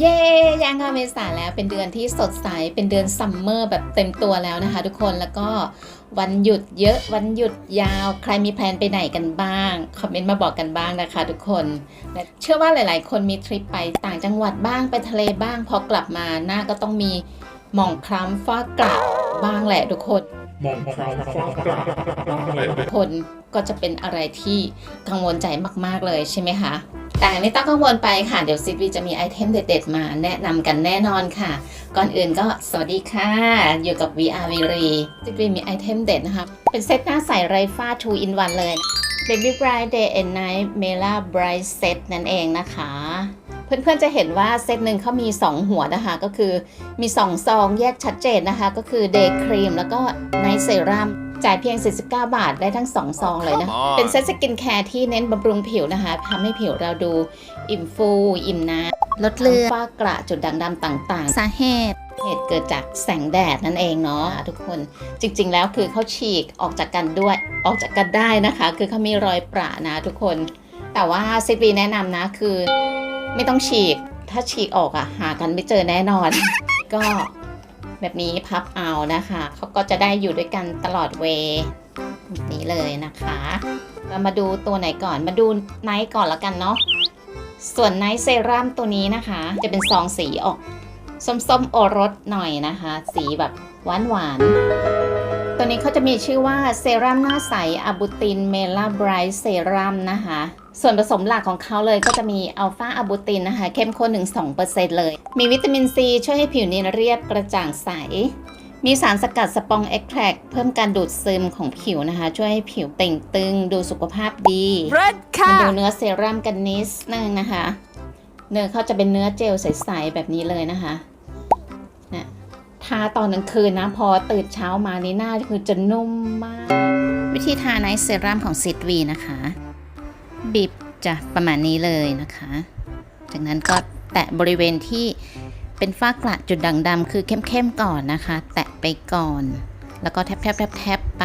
เย้ย่างเข้าเมษาแล้วเป็นเดือนที่สดใส เป็นเดือนซัมเมอร์แบบเต็มตัวแล้วนะคะ ทุกคน แล้วก็วันหยุดเยอะวันหยุดยาว ใครมีแพลนไปไหนกันบ้าง คอมเมนต์มาบอกกันบ้างนะคะ ทุกคนและเชื่อว่าหลาย ๆ คนมีทริปไปต่างจังหวัดบ้างไปทะเลบ้าง พอกลับมาหน้าก็ต้องมีหมองคล้ำฟ้ากระบ้างแหละทุกคนมองคราวฟ้ากระบ้างเลยทุกคนก็จะเป็นอะไรที่กังวลใจมาก ๆ เลยใช่ไหมคะ แต่ไม่ต้องกังวลไปค่ะ เดี๋ยวซิดวีจะมีไอเทมเด็ดๆ มาแนะนำกันแน่นอนค่ะ ก่อนอื่นก็สวัสดีค่ะ อยู่กับ VR วีรีซิดวีมีไอเทมเด็ดนะคะ เป็นเซตหน้าใสไรฟ้า 2 in 1 เลย Baby Bright Day and Night Mela Bright Set นั่นเองนะคะ เพื่อนๆจะเห็นว่าเซตหนึ่งเขามี 2 หัวนะคะ ก็คือมี 2 ซองแยกชัดเจนนะคะ ก็คือ Day Cream แล้วก็ Night Serum จ่ายเพียง 49 บาทได้ทั้ง 2 ซองเลยนะ เป็นเซตสกินแคร์ที่เน้นบำรุงผิวนะคะทำให้ผิวเราดูอิ่มฟู อิ่มน้ำลดเลือนฝ้ากระจุดด่างดำต่างๆ สาเหตุเหตุเกิดจากแสงแดดนั่นเองเนาะทุกคนจริงๆ แล้วคือเขาฉีกออกจากกันด้วยออกจากกันได้นะคะ คือเขามีรอยประนะทุกคน แต่ว่าซิวีแนะนำนะคือ ไม่ต้องฉีกถ้าฉีกออกอะหากันไม่เจอแน่นอน ก็ แบบนี้พับเอานะคะเขาก็จะได้อยู่ด้วยกันตลอดเวแบบนี้เลยนะคะเรามาดูตัวไหนก่อนมาดูไนท์ก่อนแล้วกันเนาะส่วนไนท์เซรั่มตัวนี้นะคะ จะเป็นซองสีออกส้มๆโอรสหน่อยนะคะ สีแบบหวานหวาน ตัวนี้เขาจะมีชื่อว่าเซรั่มหน้าใสอะบูตินเมลาไบรท์เซรั่มนะคะ ส่วนผสมหลักของเขาเลยก็จะมีอัลฟาอะบูตินนะคะ เข้มข้นถึง2%เลย มีวิตามินซีช่วยให้ผิวเนียนเรียบกระจ่างใส มีสารสกัดสปองเอ็กแทรเพิ่มการดูดซึมของผิวนะคะ ช่วยให้ผิวเต่งตึง ดูสุขภาพดี Red มาดู cat เนื้อเซรั่มกันนิดนึงนะคะ เนื้อเขาจะเป็นเนื้อเจลใสๆแบบนี้เลยนะคะนะ ทาตอนกลางคืนนะ พอตื่นเช้ามานี่หน้าคือจะนุ่มมาก วิธีทาไนท์เซรั่มของซิดวีนะคะ บีบจะประมาณนี้เลยนะคะ จากนั้นก็แตะบริเวณที่เป็นฝ้ากระจุดด่างดำคือเข้มๆก่อนนะคะ แตะไปก่อน แล้วก็แทบแทบแทบแทบๆไป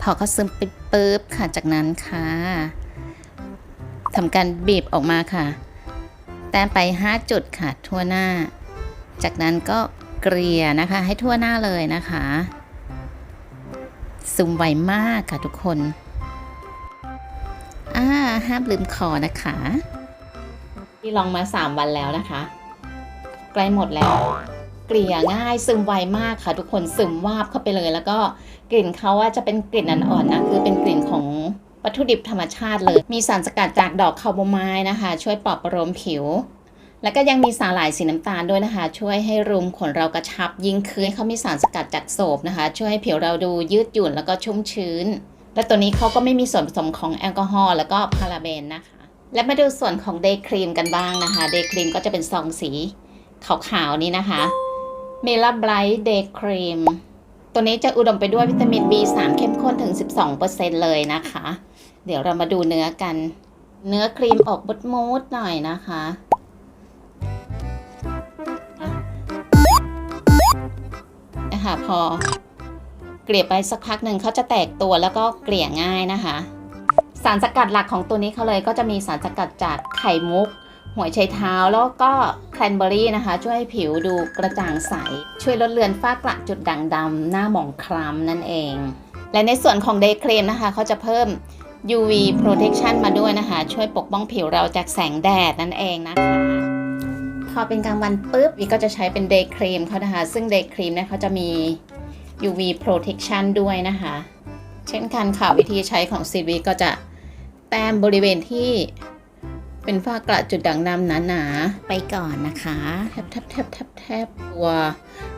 พอเขาซึมไปปุ๊บค่ะจากนั้นค่ะทำการบีบออกมาค่ะ แต้มไป 5 จุดค่ะทั่วหน้า จากนั้นก็เกลี่ยนะคะให้ทั่วหน้าเลยนะคะซึมไวมากค่ะทุกคนอ่าห้ามลืมคอนะคะ ที่ลองมา 3 วันแล้วนะคะ ใกล้หมดแล้ว เกลี่ยง่ายซึมไวมากค่ะ ทุกคนซึมวาบเข้าไปเลย แล้วก็กลิ่นเขาว่าจะเป็นกลิ่นอ่อนๆนะคือเป็นกลิ่นของ วัตถุดิบธรรมชาติเลย มีสารสกัดจากดอกคาโมไมล์นะคะ ช่วยปลอบประโลมผิว แล้วก็ยังมีสาหร่ายสีน้ำตาลด้วยนะคะ ช่วยให้รุมขนเรากระชับยิ่งขึ้นเขามีสารสกัดจากโสบนะคะ ช่วยให้ผิวเราดูยืดหยุ่นแล้วก็ชุ่มชื้น และตัวนี้เขาก็ไม่มีส่วนผสมของแอลกอฮอล์แล้วก็พาราเบนนะคะ และมาดูส่วนของเดย์ครีมกันบ้างนะคะ เดย์ครีมก็จะเป็นซองสีขาวๆนี้นะคะเมลาไบรท์เดย์ครีม ตัวนี้จะอุดมไปด้วยวิตามิน B3 เข้มข้นถึง 12%เลยนะคะ เดี๋ยวเรามาดูเนื้อกัน เนื้อครีมออกบดมูดหน่อยนะคะนะคะพอเกลี่ยไปสักพักหนึ่งเขาจะแตกตัวแล้วก็เกลี่ยง่ายนะคะ สารสกัดหลักของตัวนี้เขาเลยก็จะมีสารสกัดจากไข่มุก หัวไชเท้าแล้วก็แครนเบอรี่นะคะ ช่วยให้ผิวดูกระจ่างใส ช่วยลดเลือนฝ้ากระจุดด่างดำหน้าหมองคล้ำนั่นเอง และในส่วนของ Day Cream นะคะเขาจะเพิ่ม UV Protection มาด้วยนะคะ ช่วยปกป้องผิวเราจากแสงแดดนั่นเองนะคะ พอเป็นกลางวันปุ๊บวีก็จะใช้เป็น Day Cream เขานะคะ ซึ่ง Day Cream เนี่ยเขาจะมี UV Protection ด้วยนะคะ เช่นกันค่ะวิธีใช้ของ CV ก็จะแต้มบริเวณที่ เป็นฝ้ากระจุดด่างดำหนาๆไปก่อนนะคะ แทบแทบแทบแทบแทบตัว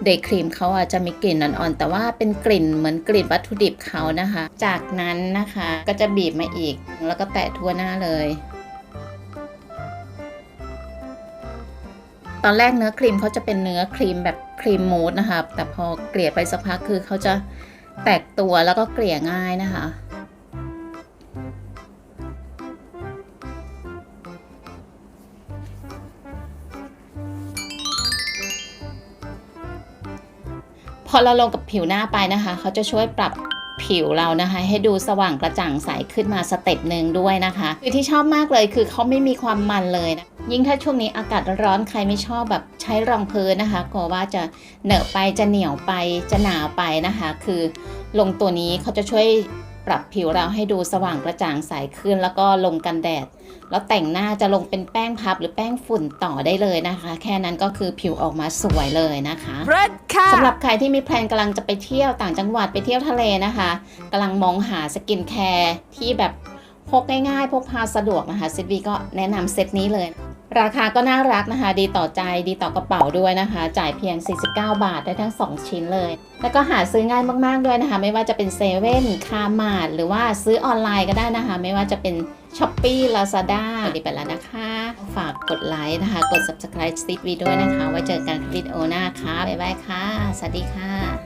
เดย์ครีมเขาอาจจะมีกลิ่นอ่อนๆแต่ว่าเป็นกลิ่นเหมือนกลิ่นวัตถุดิบเขานะคะ จากนั้นนะคะก็จะบีบมาอีก แล้วก็แตะทั่วหน้าเลย ตอนแรกเนื้อครีมเขาจะเป็นเนื้อครีมแบบครีมมูสนะคะแต่พอเกลี่ยไปสักพักคือเขาจะแตกตัวแล้วก็เกลี่ยง่ายนะคะ พอเราลงกับผิวหน้าไปนะคะ เขาจะช่วยปรับผิวเรานะคะ ให้ดูสว่างกระจ่างใสขึ้นมาสเต็ปหนึ่งด้วยนะคะคือที่ชอบมากเลยคือเขาไม่มีความมันเลยนะยิ่งถ้าช่วงนี้อากาศร้อนใครไม่ชอบแบบใช้รองพื้นนะคะกลัวว่าจะเหนอะไปจะเหนียวไปจะหนาไปนะคะ คือลงตัวนี้เขาจะช่วย ปรับผิวเราให้ดูสว่างกระจ่างใสขึ้น แล้วก็ลงกันแดด แล้วแต่งหน้าจะลงเป็นแป้งพับหรือแป้งฝุ่นต่อได้เลยนะคะ แค่นั้นก็คือผิวออกมาสวยเลยนะคะเลิศค่ะสำหรับใครที่มีแพลนกำลังจะไปเที่ยวต่างจังหวัดไปเที่ยวทะเลนะคะกำลังมองหาสกินแคร์ที่แบบพกง่ายๆ พกพาสะดวกนะคะซิดวีก็แนะนำเซตนี้เลย ราคาก็น่ารักนะคะ ดีต่อใจดีต่อกระเป๋าด้วยนะคะ จ่ายเพียง 49 บาทได้ทั้ง 2 ชิ้นเลย แล้วก็หาซื้อง่ายมากๆด้วยนะคะ ไม่ว่าจะเป็นเซเว่นคาร์มาร์หรือว่าซื้อออนไลน์ก็ได้นะคะ ไม่ว่าจะเป็นช้อปปี้ลาซาด้าดีไปแล้วนะคะ ฝากกดไลค์นะคะ กด subscribe ซิดวีด้วยนะคะ ไว้เจอกันวิดีโอหน้าค่ะบ๊ายบายค่ะ สวัสดีค่ะ